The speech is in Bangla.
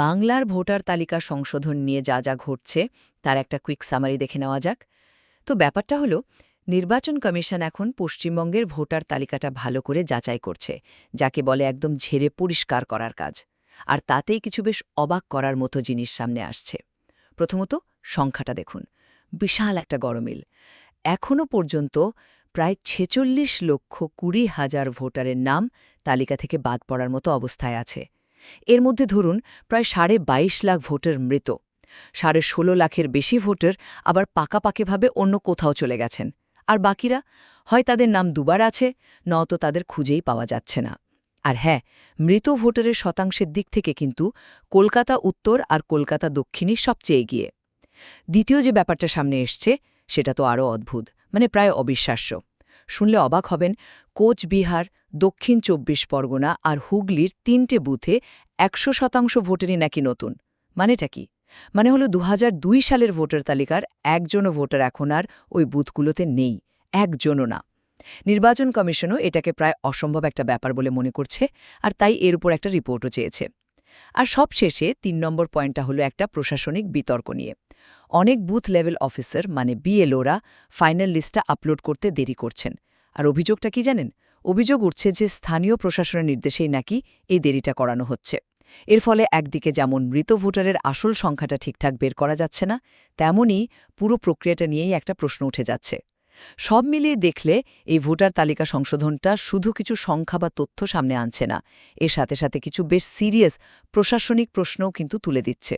বাংলার ভোটার তালিকা সংশোধন নিয়ে যা যা ঘটছে, তার একটা কুইক সামারি দেখে নেওয়া যাক। তো ব্যাপারটা হলো, নির্বাচন কমিশন এখন পশ্চিমবঙ্গের ভোটার তালিকাটা ভালো করে যাচাই করছে, যাকে বলে একদম ঝেড়ে পরিষ্কার করার কাজ। আর তাতেই কিছু বেশ অবাক করার মতো জিনিস সামনে আসছে। প্রথমত, সংখ্যাটা দেখুন। বিশাল একটা গরমিল। এখনও পর্যন্ত প্রায় ছেচল্লিশ লক্ষ কুড়ি হাজার ভোটারের নাম তালিকা থেকে বাদ পড়ার মতো অবস্থায় আছে। এর মধ্যে ধরুন প্রায় সাড়ে বাইশ লাখ ভোটার মৃত। সাড়ে ষোলো লাখের বেশি ভোটার আবার পাকাপাকিভাবে অন্য কোথাও চলে গেছেন। আর বাকিরা? হয় তাদের নাম দুবার আছে, নয়তো তাদের খুঁজেই পাওয়া যাচ্ছে না। আর হ্যাঁ মৃত ভোটারের শতাংশের দিক থেকে কিন্তু কলকাতা উত্তর আর কলকাতা দক্ষিণই সবচেয়ে এগিয়ে। দ্বিতীয় যে ব্যাপারটা সামনে এসছে, সেটা তো আরও অদ্ভুত মানে প্রায় অবিশ্বাস্য। শুনলে অবাক হবেন, কোচবিহার দক্ষিণ চব্বিশ পরগনা আর হুগলির তিনটে বুথে একশো শতাংশ ভোটারই নাকি নতুন। মানেটা কি? মানে হলো দু হাজার দুই সালের ভোটার তালিকার একজনও ভোটার এখন আর ওই বুথগুলোতে নেই, একজনও না। নির্বাচন কমিশনও এটাকে প্রায় অসম্ভব একটা ব্যাপার বলে মনে করছে আর তাই এর উপর একটা রিপোর্টও চেয়েছে। আর সব শেষে তিন নম্বর পয়েন্টটা হলো একটা প্রশাসনিক বিতর্ক নিয়ে। অনেক বুথ লেভেল অফিসার মানে বিএলওরা ফাইনাল লিস্টটা আপলোড করতে দেরি করছেন। আর অভিযোগটা কি জানেন? অভিযোগ উঠছে যে স্থানীয় প্রশাসনের নির্দেশেই নাকি এই দেরিটা করানো হচ্ছে। এর ফলে একদিকে যেমন মৃত ভোটারের আসল সংখ্যাটা ঠিকঠাক বের করা যাচ্ছে না তেমনই পুরো প্রক্রিয়াটা নিয়েই একটা প্রশ্ন উঠে যাচ্ছে। সব মিলিয়ে দেখলে এই ভোটার তালিকা সংশোধনটা শুধু কিছু সংখ্যা বা তথ্য সামনে আনছে না, এর সাথে সাথে কিছু বেশ সিরিয়াস প্রশাসনিক প্রশ্নও কিন্তু তুলে দিচ্ছে।